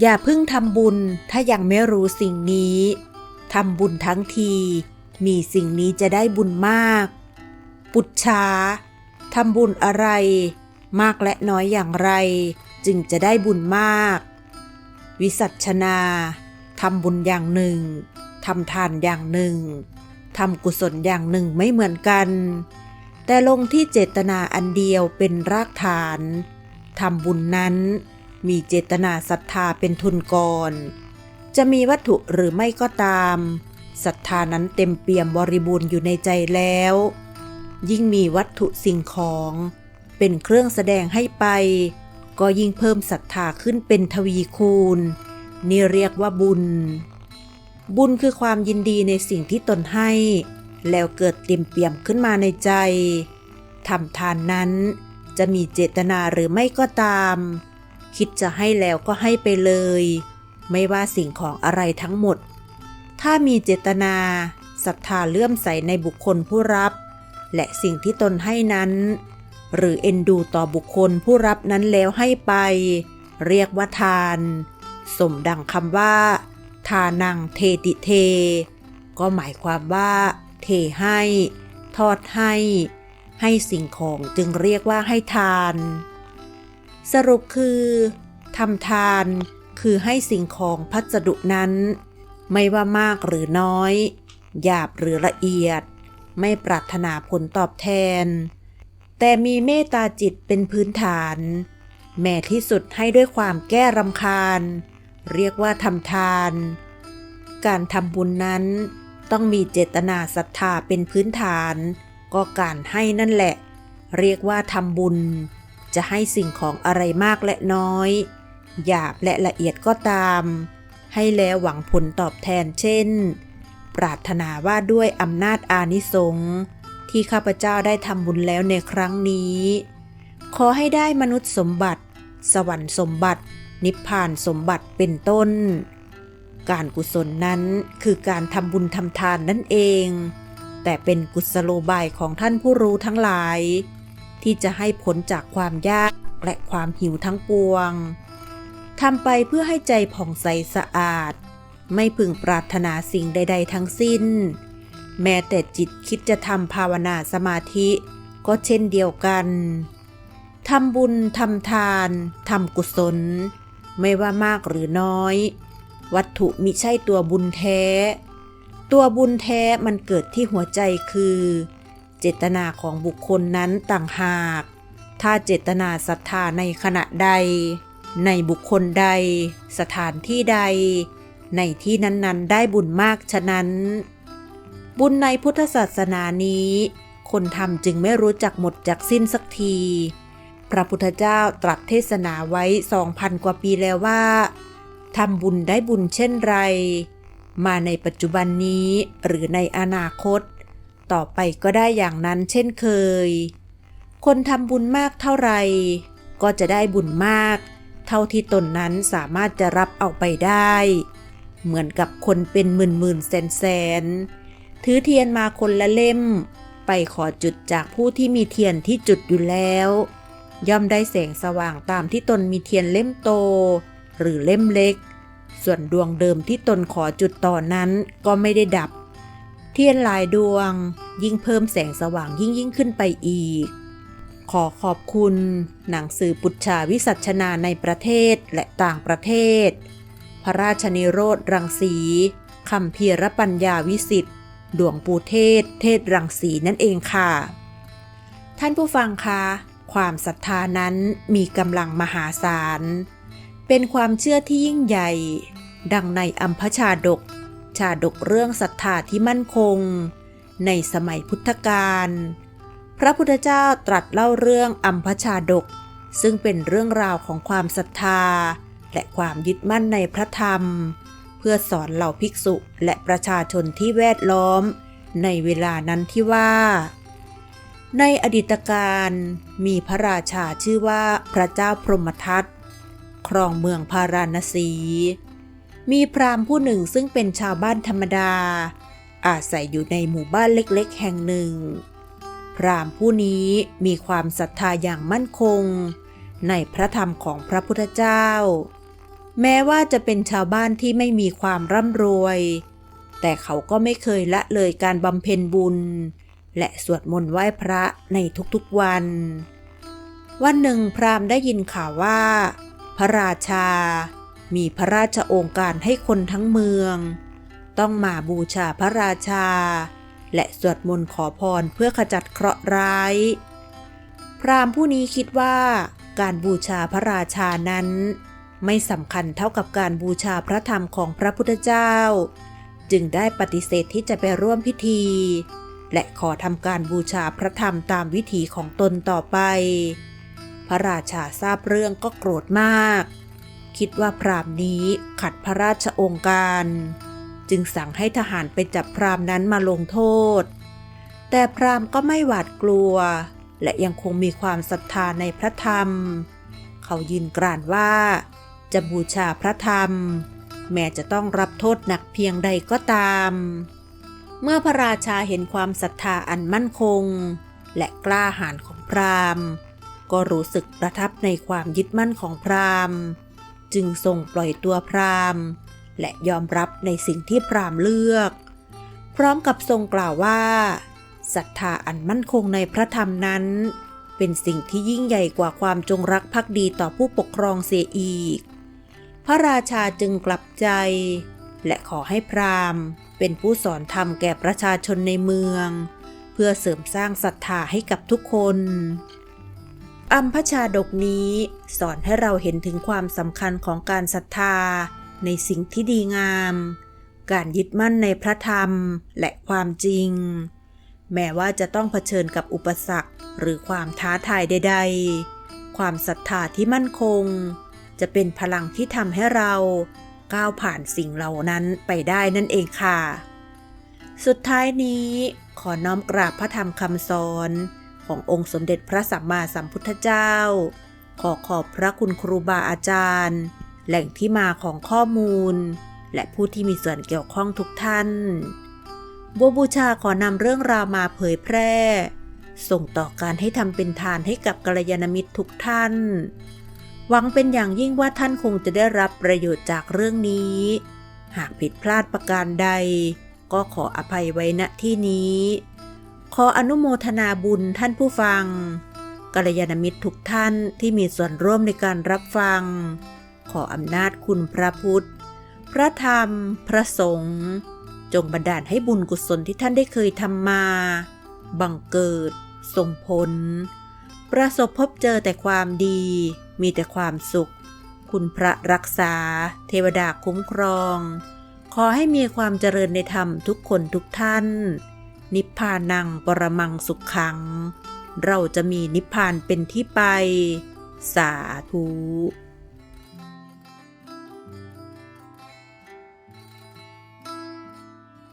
อย่าพิ่งทำบุญถ้ายังไม่รู้สิ่งนี้ทำบุญทั้งที มีสิ่งนี้จะได้บุญมาก ปุจฉาทำบุญอะไร มากและน้อยอย่างไร จึงจะได้บุญมาก วิสัชนาทำบุญอย่างหนึ่งทำทานอย่างหนึ่งทำกุศลอย่างหนึ่งไม่เหมือนกัน แต่ลงที่เจตนาอันเดียวเป็นรากฐานทำบุญนั้น มีเจตนาศรัทธาเป็นทุนก่อน จะมีวัตถุหรือไม่ก็ตามศรัทธานั้นเต็มเปี่ยมบริบูรณ์อยู่ในใจแล้ว ยิ่งมีวัตถุสิ่งของ เป็นเครื่องแสดงให้ไป ก็ยิ่งเพิ่มศรัทธาขึ้นเป็นทวีคูณ นี่เรียกว่าบุญ บุญคือความยินดีในสิ่งที่ตนให้ แล้วเกิดเต็มเปี่ยมขึ้นมาในใจทำทานนั้น จะมีเจตนาหรือไม่ก็ตาม คิดจะให้แล้วก็ให้ไปเลย ไม่ว่าสิ่งของอะไรทั้งหมด ถ้ามีเจตนาศรัทธาเลื่อมใสในบุคคลผู้รับ และสิ่งที่ตนให้นั้น หรือเอ็นดูต่อบุคคลผู้รับนั้นแล้วให้ไป เรียกว่าทาน สมดังคำว่า ทานังเทติเท ก็หมายความว่า เทให้ ทอดให้ ให้สิ่งของจึงเรียกว่าให้ทาน สรุปคือทำทานคือให้สิ่งของพัสดุนั้น ไม่ว่ามากหรือน้อย หยาบหรือละเอียด ไม่ปรารถนาผลตอบแทน แต่มีเมตตาจิตเป็นพื้นฐาน แม้ที่สุดให้ด้วยความแก้รำคาญ เรียกว่าทำทาน การทำบุญนั้น ต้องมีเจตนาศรัทธาเป็นพื้นฐาน ก็การให้นั่นแหละ เรียกว่าทำบุญ จะให้สิ่งของอะไรมากและน้อย หยาบและละเอียดก็ตาม ให้แล้วหวังผลตอบแทนเช่น ปรารถนาว่าด้วยอำนาจอานิสงส์ที่ข้าพเจ้าได้ทำบุญแล้วในครั้งนี้ ขอให้ได้มนุษย์สมบัติ สวรรค์สมบัติ นิพพานสมบัติเป็นต้น การกุศลนั้นคือการทำบุญทำทานนั่นเอง แต่เป็นกุศโลบายของท่านผู้รู้ทั้งหลาย ที่จะให้ผลจากความยากและความหิวทั้งปวงทำไปเพื่อให้ใจผ่องใสสะอาด ไม่พึงปรารถนาสิ่งใด ๆ ทั้งสิ้น แม้แต่จิตคิดจะทำภาวนาสมาธิก็เช่นเดียวกันทำบุญทำทานทำกุศล ไม่ว่ามากหรือน้อย วัตถุมิใช่ตัวบุญแท้ ตัวบุญแท้มันเกิดที่หัวใจคือ เจตนาของบุคคลนั้นต่างหาก ถ้าเจตนาศรัทธาในขณะใด ในบุคคลใด สถานที่ใด ในที่นั้นๆ ได้บุญมากฉะนั้น บุญในพุทธศาสนานี้ คนทำจึงไม่รู้จักหมดจากสิ้นสักที พระพุทธเจ้าตรัสเทศนาไว้สองพันกว่าปีแล้วว่าทำบุญได้บุญเช่นไร มาในปัจจุบันนี้หรือในอนาคต ต่อไปก็ได้อย่างนั้นเช่นเคย คนทำบุญมากเท่าไหร่ก็จะได้บุญมาก เท่าที่ตนนั้นสามารถจะรับเอาไปได้ เหมือนกับคนเป็นหมื่นหมื่นแสนแสนถือเทียนมาคนละเล่ม ไปขอจุดจากผู้ที่มีเทียนที่จุดอยู่แล้ว ย่อมได้แสงสว่างตามที่ตนมีเทียนเล่มโต หรือเล่มเล็ก ส่วนดวงเดิมที่ตนขอจุดต่อนนั้นก็ไม่ได้ดับ ทียนหลายดวง ยิ่งเพิ่มแสงสว่างยิ่งยิ่งขึ้นไปอีก ขอขอบคุณ หนังสือปุจฉาวิสัชนาในประเทศและต่างประเทศ พระราชนิโรธรังสีคำเพียรปัญญาวิสิทธิ์ดวงปูเทศ เทศรังสีนั่นเองค่ะ ท่านผู้ฟังคะ ความศรัทธานั้นมีกำลังมหาศาล เป็นความเชื่อที่ยิ่งใหญ่ ดังในอัมพชาดก ชาดกเรื่องศรัทธาที่มั่นคง ในสมัยพุทธกาลพระพุทธเจ้าตรัสเล่าเรื่องอัมพชาดก ซึ่งเป็นเรื่องราวของความศรัทธา และความยึดมั่นในพระธรรม เพื่อสอนเหล่าภิกษุและประชาชนที่แวดล้อม ในเวลานั้นที่ว่า ในอดีตการมีพระราชาชื่อว่าพระเจ้าพรหมทัตครองเมืองพาราณสี มีพราหมณ์ผู้หนึ่งซึ่งเป็นชาวบ้านธรรมดา อาศัยอยู่ในหมู่บ้านเล็กๆ แห่งหนึ่ง พราหมณ์ผู้นี้มีความศรัทธาอย่างมั่นคง ในพระธรรมของพระพุทธเจ้า แม้ว่าจะเป็นชาวบ้านที่ไม่มีความร่ำรวย แต่เขาก็ไม่เคยละเลยการบำเพ็ญบุญ และสวดมนต์ไหว้พระในทุกๆวัน วันหนึ่งพราหมณ์ได้ยินข่าวว่า พระราชา มีพระราชองค์การให้คนทั้งเมือง ต้องมาบูชาพระราชา และสวดมนต์ขอพรเพื่อขจัดเคราะห์ร้าย พราหมณ์ผู้นี้คิดว่าการบูชาพระราชานั้น ไม่สำคัญเท่ากับการบูชาพระธรรมของพระพุทธเจ้า จึงได้ปฏิเสธที่จะไปร่วมพิธี และขอทำการบูชาพระธรรมตามวิถีของตนต่อไป พระราชาทราบเรื่องก็โกรธมาก คิดว่าพรามนี้ขัดพระราชองค์การ จึงสั่งให้ทหารไปจับพรามนั้นมาลงโทษ แต่พรามก็ไม่หวาดกลัว และยังคงมีความศรัทธาในพระธรรม เขายืนกรานว่า จะบูชาพระธรรม แม้จะต้องรับโทษหนักเพียงใดก็ตาม เมื่อพระราชาเห็นความศรัทธาอันมั่นคง และกล้าหาญของพรามก็รู้สึกประทับในความยึดมั่นของพราหมณ์ จึงทรงปล่อยตัวพราหมณ์ และยอมรับในสิ่งที่พราหมณ์เลือก พร้อมกับทรงกล่าวว่าศรัทธาอันมั่นคงในพระธรรมนั้น เป็นสิ่งที่ยิ่งใหญ่กว่าความจงรักภักดีต่อผู้ปกครองเสียอีก พระราชาจึงกลับใจ และขอให้พราหมณ์ เป็นผู้สอนธรรมแก่ประชาชนในเมือง เพื่อเสริมสร้างศรัทธาให้กับทุกคน อัมพชาดกนี้สอนให้เราเห็นถึงความสำคัญของการศรัทธา ในสิ่งที่ดีงาม การยึดมั่นในพระธรรมและความจริง แม้ว่าจะต้องเผชิญกับอุปสรรคหรือความท้าทายใด ๆ ความศรัทธาที่มั่นคง จะเป็นพลังที่ทำให้เราก้าวผ่านสิ่งเหล่านั้นไปได้นั่นเองค่ะ สุดท้ายนี้ขอน้อมกราบพระธรรมคำสอน ขององค์สมเด็จพระสัมมาสัมพุทธเจ้า ขอขอบพระคุณครูบาอาจารย์ แหล่งที่มาของข้อมูล และผู้ที่มีส่วนเกี่ยวข้องทุกท่านบัวบูชาขอนำเรื่องราวมาเผยแพร่ ส่งต่อการให้ทำเป็นทานให้กับกัลยาณมิตรทุกท่าน หวังเป็นอย่างยิ่งว่าท่านคงจะได้รับประโยชน์จากเรื่องนี้ หากผิดพลาดประการใด ก็ขออภัยไว้ณที่นี้ ออนุโมทนาบุญท่านผู้ฟังกัลยาณมิตรทุกท่านที่มีส่วนร่วมในการรับฟัง ขออำนาจคุณพระพุทธ พระธรรม พระสงฆ์จงบันดาลให้บุญกุศลที่ท่านได้เคยทำมา บังเกิด ส่งผล ประสบพบเจอแต่ความดี มีแต่ความสุข คุณพระรักษา เทวดาคุ้มครอง ขอให้มีความเจริญในธรรมทุกคนทุกท่าน นิพพานังปรมังสุขขัง เราจะมีนิพพานเป็นที่ไป สาธุ